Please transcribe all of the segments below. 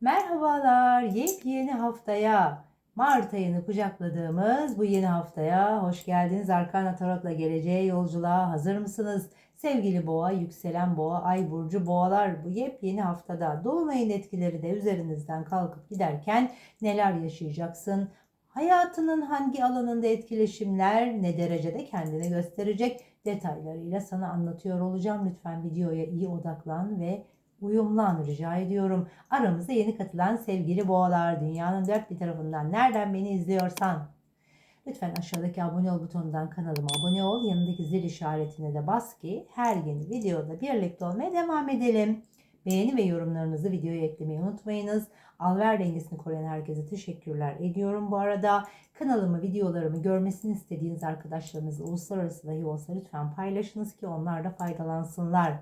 Merhabalar, yepyeni haftaya, Mart ayını kucakladığımız bu yeni haftaya hoş geldiniz. Arkana Tarot'la geleceğe yolculuğa hazır mısınız? Sevgili boğa, yükselen boğa, ay burcu boğalar bu yepyeni haftada dolunayın etkileri de üzerinizden kalkıp giderken neler yaşayacaksın? Hayatının hangi alanında etkileşimler ne derecede kendini gösterecek detaylarıyla sana anlatıyor olacağım. Lütfen videoya iyi odaklan ve uyumlan rica ediyorum. Aramıza yeni katılan sevgili boğalar dünyanın dört bir tarafından nereden beni izliyorsan lütfen aşağıdaki abone ol butonundan kanalıma abone ol. Yanındaki zil işaretine de bas ki her yeni videoda birlikte olmaya devam edelim. Beğeni ve yorumlarınızı videoya eklemeyi unutmayınız. Alver dengesini koruyan herkese teşekkürler ediyorum. Bu arada kanalımı, videolarımı görmesini istediğiniz arkadaşlarınızla uluslararası dahi olsa lütfen paylaşınız ki onlar da faydalansınlar.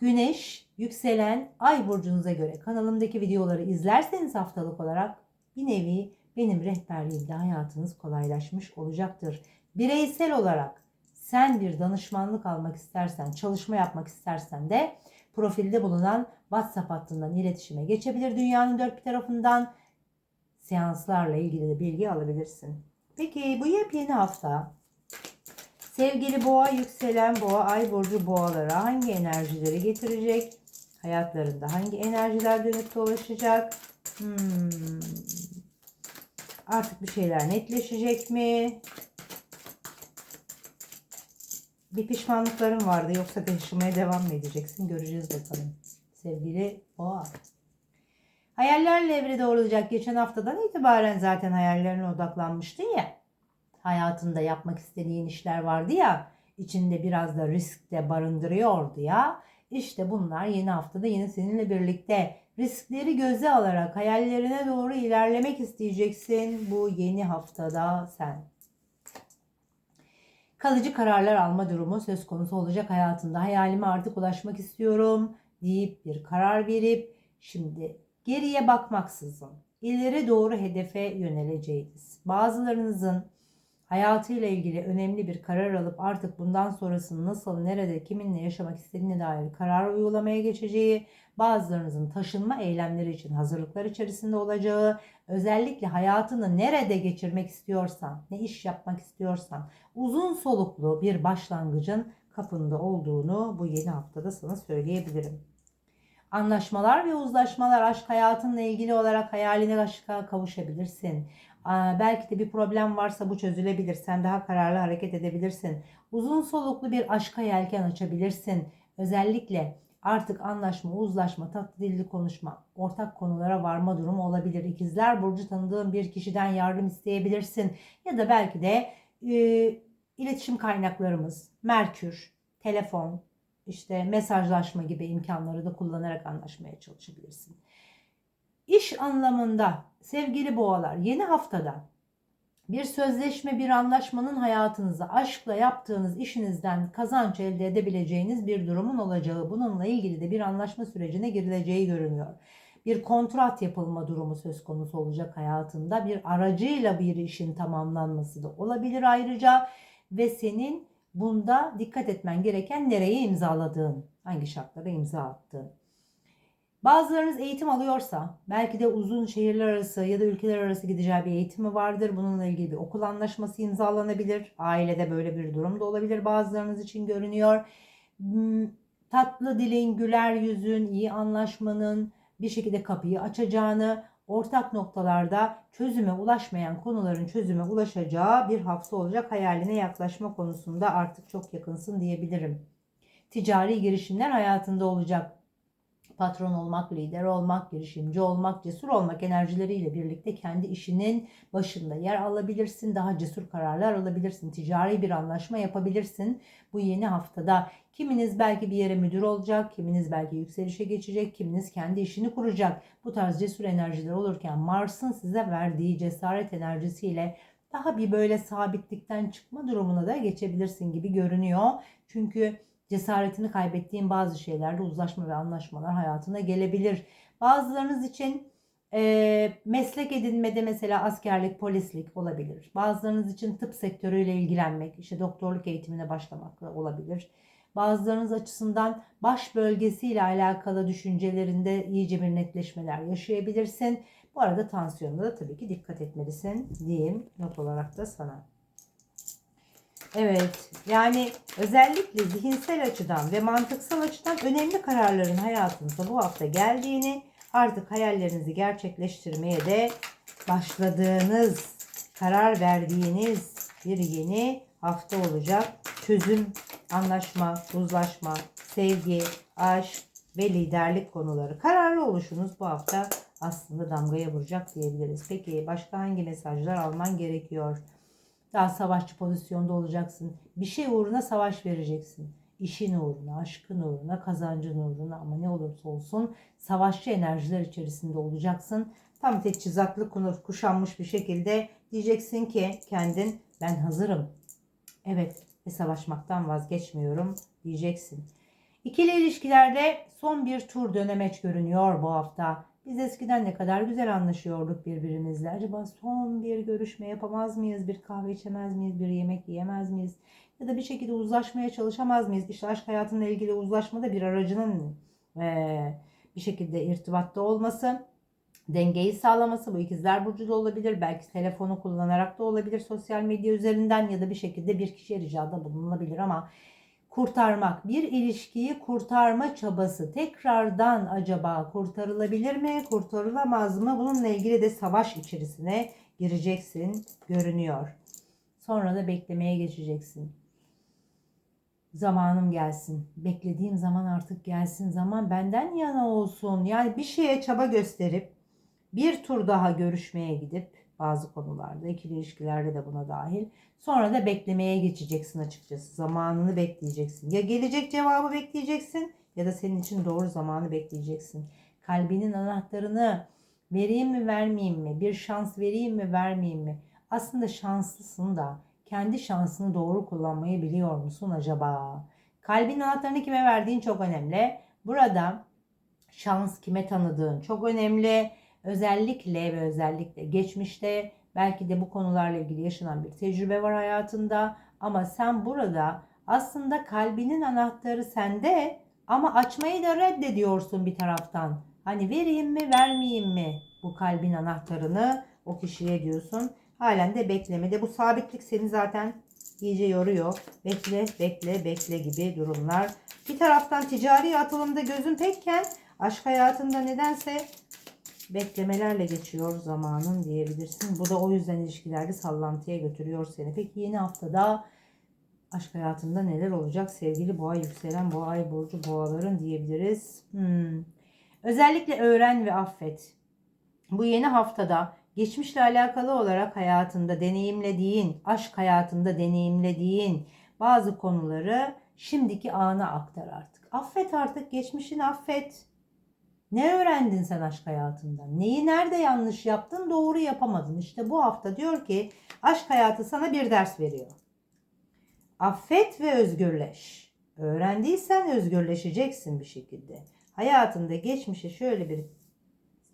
Güneş, yükselen, ay burcunuza göre kanalımdaki videoları izlerseniz haftalık olarak bir nevi benim rehberliğimde hayatınız kolaylaşmış olacaktır. Bireysel olarak sen bir danışmanlık almak istersen, çalışma yapmak istersen de profilde bulunan WhatsApp hattından iletişime geçebilir. Dünyanın dört bir tarafından seanslarla ilgili de bilgi alabilirsin. Peki bu yepyeni hafta sevgili boğa, yükselen boğa, ay burcu boğalara hangi enerjileri getirecek? Hayatlarında hangi enerjiler dönüp dolaşacak? Hmm. Artık bir şeyler netleşecek mi? Bir pişmanlıkların vardı yoksa yaşamaya devam mı edeceksin? Göreceğiz bakalım. Sevgili boğa. Hayallerle evre doğrulacak. Geçen haftadan itibaren zaten hayallerine odaklanmıştın ya. Hayatında yapmak istediğin işler vardı ya. içinde biraz da risk de barındırıyordu ya. İşte bunlar yeni haftada yine seninle birlikte riskleri göze alarak hayallerine doğru ilerlemek isteyeceksin bu yeni haftada sen. Kalıcı kararlar alma durumu söz konusu olacak hayatında. Hayalime artık ulaşmak istiyorum deyip bir karar verip şimdi geriye bakmaksızın ileri doğru hedefe yöneleceğiniz. Bazılarınızın hayatıyla ilgili önemli bir karar alıp artık bundan sonrasını nasıl, nerede, kiminle yaşamak istediğine dair karar uygulamaya geçeceği, bazılarınızın taşınma eylemleri için hazırlıklar içerisinde olacağı, özellikle hayatını nerede geçirmek istiyorsan, ne iş yapmak istiyorsan, uzun soluklu bir başlangıcın kapında olduğunu bu yeni haftada sana söyleyebilirim. Anlaşmalar ve uzlaşmalar aşk hayatınla ilgili olarak hayaline aşka kavuşabilirsin. Belki de bir problem varsa bu çözülebilir. Sen daha kararlı hareket edebilirsin. Uzun soluklu bir aşka yelken açabilirsin. Özellikle artık anlaşma, uzlaşma, tatlı dilli konuşma, ortak konulara varma durumu olabilir. İkizler Burcu tanıdığın bir kişiden yardım isteyebilirsin. Ya da belki de e, iletişim kaynaklarımız, Merkür, telefon, işte mesajlaşma gibi imkanları da kullanarak anlaşmaya çalışabilirsin. İş anlamında sevgili boğalar yeni haftada bir sözleşme, bir anlaşmanın hayatınıza aşkla yaptığınız işinizden kazanç elde edebileceğiniz bir durumun olacağı, bununla ilgili de bir anlaşma sürecine girileceği görünüyor. Bir kontrat yapılma durumu söz konusu olacak hayatında. Bir aracıyla bir işin tamamlanması da olabilir ayrıca ve senin bunda dikkat etmen gereken nereye imzaladığın, hangi şartlara imza attığın. Bazılarınız eğitim alıyorsa belki de uzun şehirler arası ya da ülkeler arası gideceği bir eğitimi vardır. Bununla ilgili bir okul anlaşması imzalanabilir. Ailede böyle bir durum da olabilir bazılarınız için görünüyor. Hmm, tatlı dilin, güler yüzün, iyi anlaşmanın bir şekilde kapıyı açacağını, ortak noktalarda çözüme ulaşmayan konuların çözüme ulaşacağı bir hafta olacak. Hayaline yaklaşma konusunda artık çok yakınsın diyebilirim. Ticari girişimler hayatında olacak patron olmak, lider olmak, girişimci olmak, cesur olmak enerjileriyle birlikte kendi işinin başında yer alabilirsin. Daha cesur kararlar alabilirsin. Ticari bir anlaşma yapabilirsin. Bu yeni haftada kiminiz belki bir yere müdür olacak, kiminiz belki yükselişe geçecek, kiminiz kendi işini kuracak. Bu tarz cesur enerjiler olurken Mars'ın size verdiği cesaret enerjisiyle daha bir böyle sabitlikten çıkma durumuna da geçebilirsin gibi görünüyor. Çünkü cesaretini kaybettiğin bazı şeylerde uzlaşma ve anlaşmalar hayatına gelebilir. Bazılarınız için e, meslek edinmede mesela askerlik, polislik olabilir. Bazılarınız için tıp sektörüyle ilgilenmek, işte doktorluk eğitimine başlamak olabilir. Bazılarınız açısından baş bölgesiyle alakalı düşüncelerinde iyice bir netleşmeler yaşayabilirsin. Bu arada tansiyonuna da tabii ki dikkat etmelisin diyeyim not olarak da sana. Evet yani özellikle zihinsel açıdan ve mantıksal açıdan önemli kararların hayatınıza bu hafta geldiğini artık hayallerinizi gerçekleştirmeye de başladığınız, karar verdiğiniz bir yeni hafta olacak. Çözüm, anlaşma, uzlaşma, sevgi, aşk ve liderlik konuları. Kararlı oluşunuz bu hafta aslında damgaya vuracak diyebiliriz. Peki başka hangi mesajlar alman gerekiyor? Daha savaşçı pozisyonda olacaksın. Bir şey uğruna savaş vereceksin. İşin uğruna, aşkın uğruna, kazancın uğruna ama ne olursa olsun savaşçı enerjiler içerisinde olacaksın. Tam teçhizatlı konu- kuşanmış bir şekilde diyeceksin ki kendin ben hazırım. Evet ve savaşmaktan vazgeçmiyorum diyeceksin. İkili ilişkilerde son bir tur dönemeç görünüyor bu hafta. Biz eskiden ne kadar güzel anlaşıyorduk birbirimizle. Acaba son bir görüşme yapamaz mıyız? Bir kahve içemez miyiz? Bir yemek yiyemez miyiz? Ya da bir şekilde uzlaşmaya çalışamaz mıyız? İşte aşk hayatıyla ilgili uzlaşmada bir aracının eee, bir şekilde irtibatta olması, dengeyi sağlaması bu ikizler burcu da olabilir. Belki telefonu kullanarak da olabilir sosyal medya üzerinden ya da bir şekilde bir kişiye ricada bulunabilir ama kurtarmak, bir ilişkiyi kurtarma çabası tekrardan acaba kurtarılabilir mi, kurtarılamaz mı? Bununla ilgili de savaş içerisine gireceksin görünüyor. Sonra da beklemeye geçeceksin. Zamanım gelsin. Beklediğim zaman artık gelsin. Zaman benden yana olsun. Yani bir şeye çaba gösterip bir tur daha görüşmeye gidip bazı konularda ikili ilişkilerde de buna dahil. Sonra da beklemeye geçeceksin açıkçası. Zamanını bekleyeceksin. Ya gelecek cevabı bekleyeceksin ya da senin için doğru zamanı bekleyeceksin. Kalbinin anahtarını vereyim mi vermeyeyim mi? Bir şans vereyim mi vermeyeyim mi? Aslında şanslısın da kendi şansını doğru kullanmayı biliyor musun acaba? Kalbin anahtarını kime verdiğin çok önemli. Burada şans kime tanıdığın çok önemli. Özellikle ve özellikle geçmişte belki de bu konularla ilgili yaşanan bir tecrübe var hayatında ama sen burada aslında kalbinin anahtarı sende ama açmayı da reddediyorsun bir taraftan. Hani vereyim mi vermeyeyim mi bu kalbin anahtarını o kişiye diyorsun. Halen de beklemede bu sabitlik seni zaten iyice yoruyor. Bekle bekle bekle gibi durumlar. Bir taraftan ticari atılımda gözün pekken aşk hayatında nedense beklemelerle geçiyor zamanın diyebilirsin. Bu da o yüzden ilişkilerde sallantıya götürüyor seni. Peki yeni haftada aşk hayatında neler olacak sevgili boğa yükselen boğa ay burcu boğaların diyebiliriz. Hmm. Özellikle öğren ve affet. Bu yeni haftada geçmişle alakalı olarak hayatında deneyimlediğin, aşk hayatında deneyimlediğin bazı konuları şimdiki ana aktar artık. Affet artık, geçmişini affet. Ne öğrendin sen aşk hayatından? Neyi nerede yanlış yaptın, doğru yapamadın? İşte bu hafta diyor ki aşk hayatı sana bir ders veriyor. Affet ve özgürleş. Öğrendiysen özgürleşeceksin bir şekilde. Hayatında geçmişe şöyle bir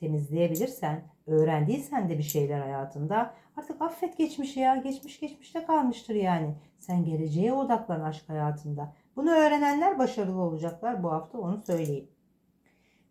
temizleyebilirsen, öğrendiysen de bir şeyler hayatında artık affet geçmişi ya. Geçmiş geçmişte kalmıştır yani. Sen geleceğe odaklan aşk hayatında. Bunu öğrenenler başarılı olacaklar bu hafta onu söyleyeyim.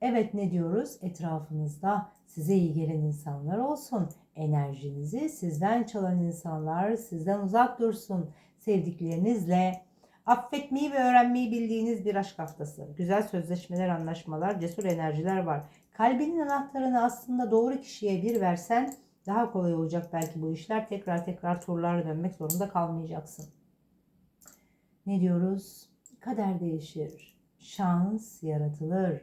Evet ne diyoruz? Etrafınızda size iyi gelen insanlar olsun. Enerjinizi sizden çalan insanlar sizden uzak dursun. Sevdiklerinizle affetmeyi ve öğrenmeyi bildiğiniz bir aşk haftası. Güzel sözleşmeler, anlaşmalar, cesur enerjiler var. Kalbinin anahtarını aslında doğru kişiye bir versen daha kolay olacak belki bu işler. Tekrar tekrar turlar dönmek zorunda kalmayacaksın. Ne diyoruz? Kader değişir. Şans yaratılır.